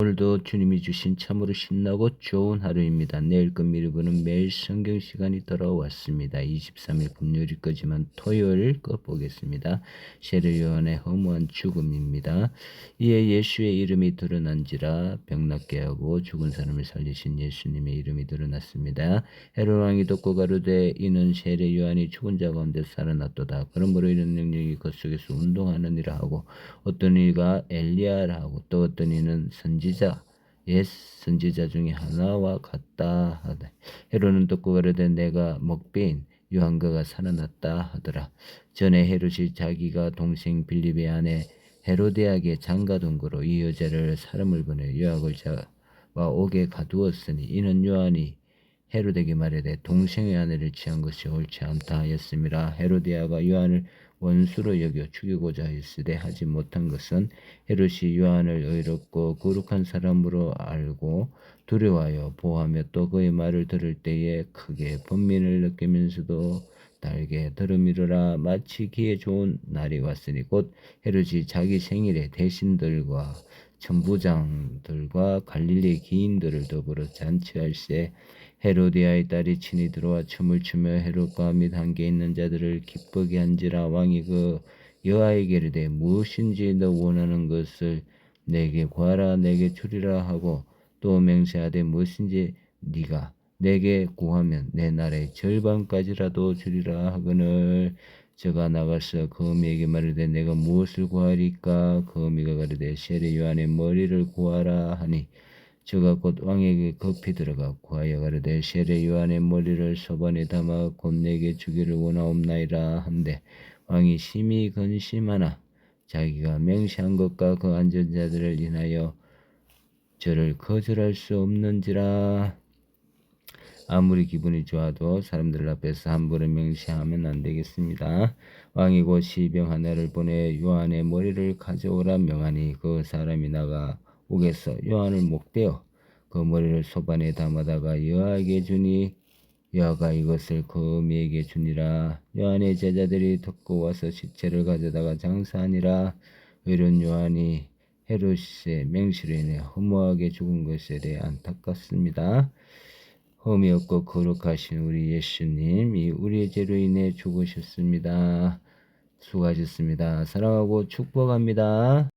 오늘도 주님이 주신 참으로 신나고 좋은 하루입니다. 내일 끝미리보는 매일 성경 시간이 돌아왔습니다. 23일 금요일까지만 토요일 거 보겠습니다. 세례요한의 허무한 죽음입니다. 이에 예수의 이름이 드러난지라 병낫게 하고 죽은 사람을 살리신 예수님의 이름이 드러났습니다. 헤롯 왕이 듣고 가로되 이는 세례요한이 죽은 자 가운데 살아났도다. 그러므로 이런 능력이 그 속에서 운동하느니라 하고 어떤 이가 엘리야라 하고 또 어떤 이는 선지 자 옛 선지자 중에 하나와 같다 하되 헤롯은 듣고 가로되 내가 먹배인 요한가가 살아났다 하더라. 전에 헤롯이 자기가 동생 빌립의 아내 헤로데에게 장가둔 거로 이 여자를 사람을 보내 요한을 잡아 옥에 가두었으니 이는 요한이 헤로데에게 말하되 동생의 아내를 취한 것이 옳지 않다 하였음이라 헤로디아가 요한을 원수로 여겨 죽이고자 하였으되 하지 못한 것은 헤롯이 요한을 의롭고 거룩한 사람으로 알고 두려워하여 보호하며 또 그의 말을 들을 때에 크게 번민을 느끼면서도 달게 들음이로라 마치 기에 좋은 날이 왔으니 곧 헤롯이 자기 생일에 대신들과 천부장들과 갈릴리 기인들을 더불어 잔치할세 헤로디아의 딸이 친히 들어와 춤을 추며 헤롯과 및 함께 있는 자들을 기쁘게 한지라 왕이 그 여아에게 이르되 무엇인지 너 원하는 것을 내게 구하라 내게 주리라 하고 또 맹세하되 무엇인지 네가 내게 구하면 내 나라의 절반까지라도 주리라 하거늘 저가 나가서 거미에게 말하되 내가 무엇을 구하리까? 거미가 가르되 세례 요한의 머리를 구하라 하니 저가 곧 왕에게 급히 들어가 구하여 가르되 세례 요한의 머리를 소반에 담아 곧 내게 주기를 원하옵나이라 한데 왕이 심히 근심하나 자기가 맹세한 것과 그 앉은 자들을 인하여 저를 거절할 수 없는지라 아무리 기분이 좋아도 사람들 앞에서 함부로 맹세하면 안 되겠습니다. 왕이 곧 시병 하나를 보내 요한의 머리를 가져오라 명하니 그 사람이 나가 옥에서 요한을 목대어 그 머리를 소반에 담아다가 여하에게 주니 여하가 이것을 거미에게 주니라 요한의 제자들이 듣고 와서 시체를 가져다가 장사하니라 의론 요한이 헤롯의 맹시로 인해 허무하게 죽은 것에 대해 안타깝습니다. 험이 없고 거룩하신 우리 예수님이 우리의 죄로 인해 죽으셨습니다. 수고하셨습니다. 사랑하고 축복합니다.